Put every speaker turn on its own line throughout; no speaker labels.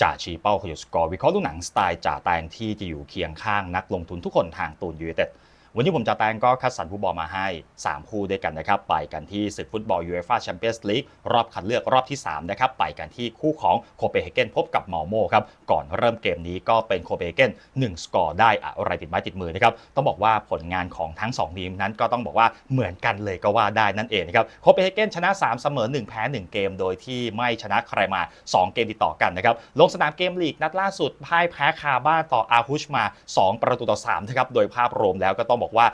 จ่าชีเป้าขยุสกอร์วิเคราะห์ดูหนังสไตล์จ่าแตนที่จะอยู่เคียงข้างนักลงทุนทุกคนทางตูนยูเต็ด วันนี้ผมจ่าแตงก็คัดสรรผู้บอลมาให้ 3 คู่ด้วยกันนะครับ ไปกันที่ศึกฟุตบอลยูเอฟ่าแชมเปี้ยนส์ลีกรอบคัดเลือกรอบที่ 3 นะครับ ไปกันที่คู่ของโคเปนเฮเกนพบกับมอลโมครับ ก่อนเริ่มเกมนี้ก็เป็นโคเปนเฮเกน1สกอร์ได้อะไรติดไม้ติดมือนะครับ ต้องบอกว่าผลงานของทั้ง 2 ทีมนั้นก็ต้องบอกว่าเหมือนกันเลยก็ว่าได้นั่นเองนะครับ โคเปนเฮเกนชนะ 3 เสมอ 1 แพ้ 1 เกม โดยที่ไม่ชนะใครมา 2 เกมติดต่อกันนะครับ ลงสนามเกมลีกนัดล่าสุดพ่ายแพ้คาบ้านต่ออาฮุชมา 2 ประตูต่อ3นะครับ โดยภาพรวมแล้วก็ต้องบอกว่า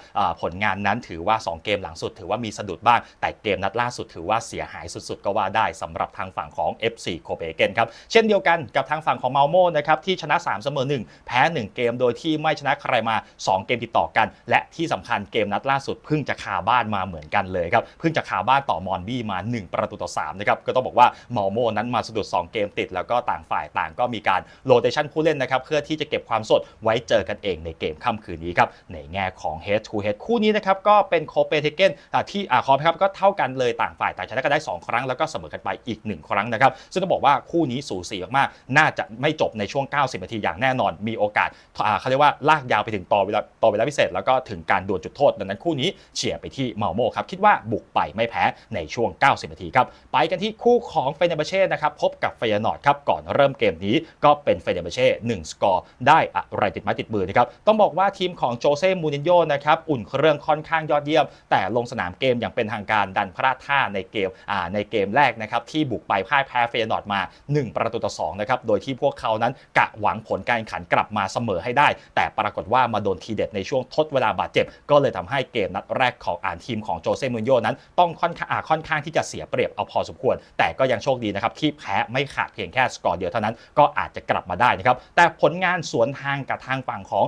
ผลงานนั้นถือว่า 2 เกมหลังสุด ถือว่ามีสะดุดบ้าง แต่เกมนัดล่าสุดถือว่าเสียหายสุดๆ ก็ว่าได้สำหรับทางฝั่งของ FC โคเปเกนครับ เช่นเดียวกันกับทางฝั่งของเมาโมนะครับที่ชนะ 3 เสมอ 1 แพ้ 1 เกมโดยที่ไม่ชนะใครมา 2 เกมติดต่อกัน และที่สำคัญเกมนัดล่าสุดเพิ่งจะคาบ้านมาเหมือนกันเลยครับเพิ่งจะคาบ้านต่อมอนบี้มา 1 ประตูต่อ3นะครับก็ต้องบอกว่าเมาโมนั้นมาสะดุด 2 เกมติด แล้วก็ต่างฝ่ายต่างก็มีการโรเตชันผู้เล่นนะครับเพื่อที่จะเก็บความสดไว้เจอกันเองในเกมค่ำคืนนี้ครับในแง่ของ head to head คู่นี้นะครับก็เป็นโคเปนเฮเกนที่อ่าขอครับก็เท่ากันเลยต่างฝ่ายต่างชนะกันได้ 2 ครั้งแล้วก็เสมอกันไปอีก 1 ครั้งนะครับ ซึ่งต้องบอกว่าคู่นี้สูสีมากๆ น่าจะไม่จบในช่วง 90 นาทีอย่างแน่นอน มีโอกาสอ่าเขาเรียกว่าลากยาวไปถึงต่อเวลาต่อเวลาพิเศษ แล้วก็ถึงการดวลจุดโทษ ดังนั้นคู่นี้เฉียไปที่เมาโมครับคิดว่าบุกไปไม่แพ้ในช่วง 90 นาทีครับไปกันที่คู่ของเฟเนเบเช่นะครับพบกับเฟยนอร์ดครับก่อนเริ่มเกมนี้ก็เป็นเฟเนเบเช่1สกอร์ได้อะไรติดไม้ติดมือนะครับต้องบอกว่าทีมของโจเซ่มูรินโญนะครับอุ่นเครื่องค่อนข้างยอดเยี่ยม แต่ลงสนามเกมอย่างเป็นทางการดันพลาดท่าในเกมในเกมแรกนะครับที่บุกไปพ่ายแพ้เฟยนอร์ดมา 1 ประตูต่อ2นะครับโดยที่พวกเขานั้นกะหวังผลการแข่งขันกลับมาเสมอให้ได้ แต่ปรากฏว่ามาโดนทีเด็ดในช่วงทดเวลาบาดเจ็บ ก็เลยทำให้เกมนัดแรกของอ่านทีมของโจเซ่มูนโญ่นั้น ต้องค่อนข้างค่อนข้างที่จะเสียเปรียบเอาพอสมควร แต่ก็ยังโชคดีนะครับที่แพ้ไม่ขาดเพียงแค่สกอร์เดียวเท่านั้นก็อาจจะกลับมาได้นะครับแต่ผลงานสวนทางกับทางฝั่งของ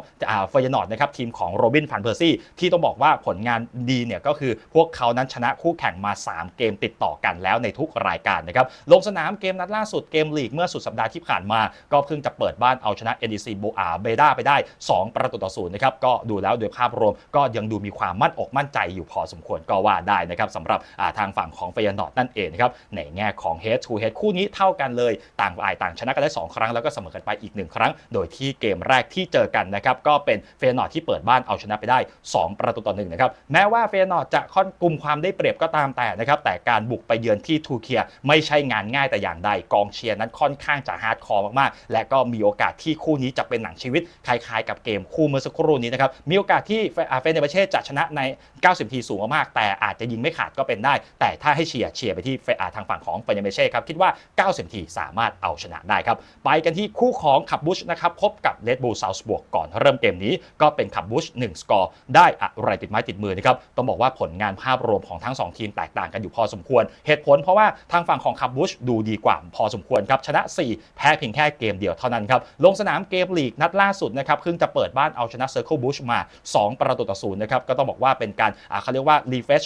เฟยนอร์ดนะครับทีมของโรบินฟันเพอร์ซี่ที่ต้องบอกว่าผลงานดีเนี่ยก็คือพวกเขานั้นชนะคู่แข่งมา 3 เกมติดต่อกันแล้วในทุกรายการนะครับลงสนามเกมนัดล่าสุดเกมลีกเมื่อสุดสัปดาห์ที่ผ่านมา ก็เพิ่งจะเปิดบ้านเอาชนะ NEC โบอาเบด้าไปได้ 2 ประตูต่อศูนย์นะครับก็ดูแล้วโดยภาพรวมก็ยังดูมีความมั่นอกมั่นใจอยู่พอสมควรก็ว่าได้นะครับสำหรับาทางฝั่งของเฟยนอร์ดนั่นเองนะครับในแง่ของ head to head คู่นี้เท่ากันเลยต่างฝ่ายต่างชนะกันได้ 2 ครั้งแล้วก็เสมอกันไปอีก 1 ครั้ง โดยที่เกมแรกที่เจอกันนะครับก็เป็นเฟยนอร์ดที่เปิดบ้านเอาชนะไปได้2 ประตูต่อหนึ่งนะครับแม้ว่าเฟยนอร์จะค่อนกลุ่มความได้เปรียบก็ตามแต่นะครับแต่การบุกไปเยือนที่ทูเคียไม่ใช่งานง่ายแต่อย่างใดกองเชียร์นั้นค่อนข้างจะฮาร์ดคอร์มากๆ และก็มีโอกาสที่คู่นี้จะเป็นหนังชีวิตคล้ายๆ กับเกมคู่เมื่อสักครู่นี้นะครับมีโอกาสที่เฟเฟเนเบเช่จะชนะใน 90 ทีสูงมากๆแต่อาจจะยิงไม่ขาดก็เป็นได้ แต่ถ้าให้เชียร์เชียร์ไปที่เฟทางฝั่งของเฟเนเบเช่ครับคิดว่า 90 ทีสามารถเอาชนะได้ครับไปกันที่คู่ของขับบุชนะครับพบกับเลดบูลซาวส์บวกก่อนเริ่มเกมนี้ก็เป็นขับบุช1สกอรได้อะไรติดไม้ติดมือนะครับต้องบอกว่าผลงานภาพรวมของทั้ง 2 ทีมแตกต่างกันอยู่พอสมควร เหตุผลเพราะว่าทางฝั่งของขับบุชดูดีกว่าพอสมควรครับชนะ 4 แพ้เพียงแค่เกมเดียวเท่านั้นครับลงสนามเกมลีกนัดล่าสุดนะครับเพิ่งจะเปิดบ้านเอาชนะเซอร์เคิลบุชมา 2 ประตูต่อศูนย์นะครับก็ต้องบอกว่าเป็นการเขาเรียกว่ารีเฟช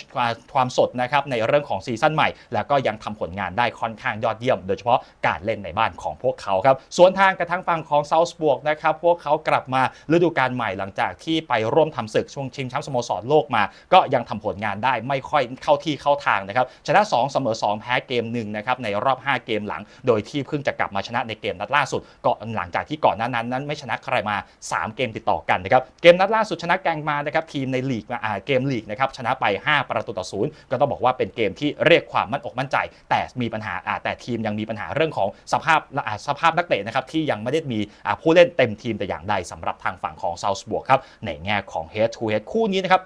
ความสดนะครับในเรื่องของซีซั่นใหม่ แล้วก็ยังทำผลงานได้ค่อนข้างยอดเยี่ยม โดยเฉพาะการเล่นในบ้านของพวกเขาครับส่วนทางกับทางฝั่งของเซาท์บวกนะครับพวกเขากลับมาฤดูกาลใหม่หลังจากที่ไปร่วมทำศึกช่วงชิงแชมป์สโมสรโลกมา ก็ยังทำผลงานได้ไม่ค่อยเข้าที่เข้าทางนะครับชนะ2เสมอ2 แพ้เกมหนึ่งนะครับในรอบ 5 เกมหลัง โดยที่เพิ่งจะกลับมาชนะในเกมนัดล่าสุดก็หลังจากที่ก่อนหน้านั้นนั้นไม่ชนะใครมา 3 เกมติดต่อกันนะครับเกมนัดล่าสุดชนะแกงมานะครับทีมในลีกมาอ่าเกมลีกนะครับชนะไป 5 ประตูต่อศูนย์ก็ต้องบอกว่าเป็นเกมที่เรียกความมั่นอกมั่นใจ แต่มีปัญหาอ่าแต่ทีมยังมีปัญหาเรื่องของสภาพอ่าสภาพนักเตะนะครับที่ยังไม่ได้มีอ่าผู้เล่นเต็มทีมแต่อย่างใดสำหรับทางฝั่งของเซาท์บวกครับในแง่ของ head to head คู่นี้นะครับ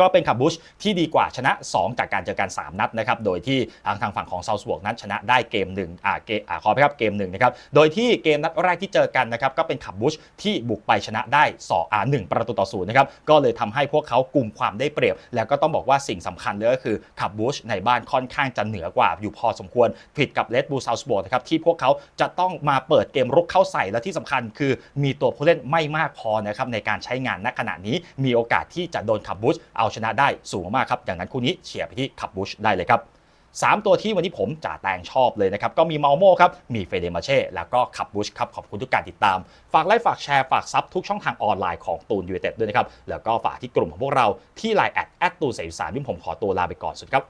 ก็เป็นขับบุชที่ดีกว่าชนะ 2 จากการเจอกัน 3 นัดนะครับ โดยที่ทางทางฝั่งของเซาท์บวกนั้นชนะได้เกมหนึ่งอ่าเกอ่าขอไปครับเกมหนึ่งนะครับ โดยที่เกมนัดแรกที่เจอกันนะครับก็เป็นขับบุชที่บุกไปชนะได้สองอ่าหนึ่งประตูต่อศูนย์นะครับ ก็เลยทำให้พวกเขากลุ่มความได้เปรียบ แล้วก็ต้องบอกว่าสิ่งสำคัญเลยก็คือขับบุชในบ้านค่อนข้างจะเหนือกว่าอยู่พอสมควรผิดกับเลดบูเซาท์บวกนะครับที่พวกเขาจะต้องมาเปิดเกมรุกเข้าใส่และที่สำคัญคือมีตัวผู้เล่นไม่มากพอนะครับในการใช้งานณขณะนี้มีโอกาสที่จะโดนขับบุชเอาชนะได้สูงมากครับอย่างนั้นคู่นี้เชียร์ไปที่คับบูชได้เลยครับ3ตัวที่วันนี้ผมจ่าแตงชอบเลยนะครับ ก็มีเมาโมครับ มีเฟเดมาเช่แล้วก็ขับบุชครับ ขอบคุณทุกการติดตาม ฝากไลค์ฝากแชร์ ฝากซับทุกช่องทางออนไลน์ของตูนยูเต็ดด้วยนะครับ แล้วก็ฝากที่กลุ่มของพวกเราที่ไลน์แอดแอดตูนเสสารที่ผมขอตัวลาไปก่อนสุดครับ